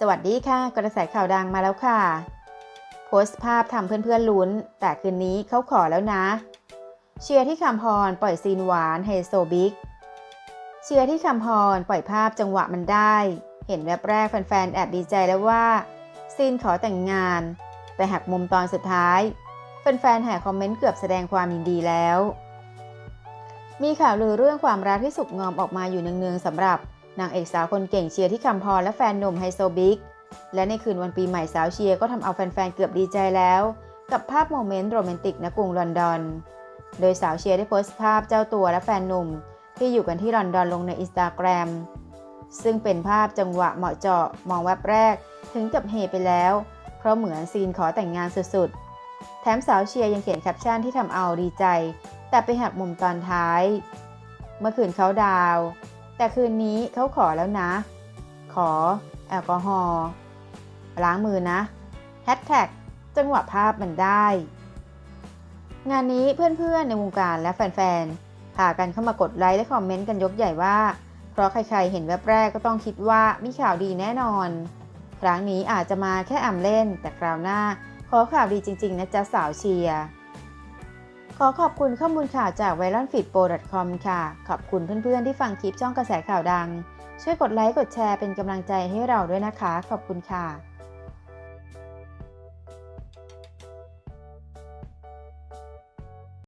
สวัสดีค่ะ กระแสข่าวดังมาแล้วค่ะ โพสต์ภาพทำเพื่อนๆลุ้น แต่คืนนี้เขาขอแล้วนะ เชียร์ที่คำพรปล่อยซีนหวานไฮโซบิ๊กเชียร์ที่คำพรปล่อยภาพจังหวะมันได้ เห็นแวบแรกแฟนๆแอบดีใจแล้วว่า ซีนขอแต่งงาน แต่หักมุมตอนสุดท้ายแฟนๆแห่คอมเมนต์เกือบแสดงความยินดีแล้ว มีข่าวลือเรื่องความรักที่สุกงอมออกมาอยู่เนืองๆสำหรับ นางเอกสาวคนเก่งเชียร์ที่คำพรและแฟนหนุ่มไฮโซบิ๊ก และในคืนวันปีใหม่สาวเชียร์ก็ทำเอาแฟนๆเกือบดีใจแล้ว กับภาพโมเมนต์โรแมนติกณกรุงลอนดอน โดยสาวเชียร์ได้โพสต์ภาพเจ้าตัวและแฟนหนุ่ม ที่อยู่กันที่ลอนดอนลงในอินสตาแกรมซึ่งเป็นภาพจังหวะเหมาะเจาะมองแวบแรก ถึงกับเฮไปแล้ว เพราะเหมือนซีนขอแต่งงานสุดๆ แถมสาวเชียร์ยังเขียนแคปชั่นที่ทำเอาดีใจ แต่ไปหักมุมตอนท้าย เมื่อคืนเขาดาว แต่คืนนี้เขาขอแล้วนะ ขอแอลกอฮอล์ล้างมือนะแฮชแท็กจังหวะภาพมันได้ งานนี้เพื่อนๆในวงการและแฟนๆพากันเข้ามากดไลค์และคอมเมนต์กันยกใหญ่ว่า เพราะใครๆเห็นแวบแรกก็ต้องคิดว่ามีข่าวดีแน่นอน ครั้งนี้อาจจะมาแค่อ่ำเล่น แต่คราวหน้าขอข่าวดีจริง ๆ นะจ๊ะสาวเชียร์ ขอขอบคุณข้อมูลข่าวจาก v i r a l f e e d p r o c o m ค่ะ ขอบคุณเพื่อนๆที่ฟังคลิปช่องกระแสข่าวดัง ช่วยกดไลค์กดแชร์เป็นกำลังใจให้เราด้วยนะคะ ขอบคุณค่ะ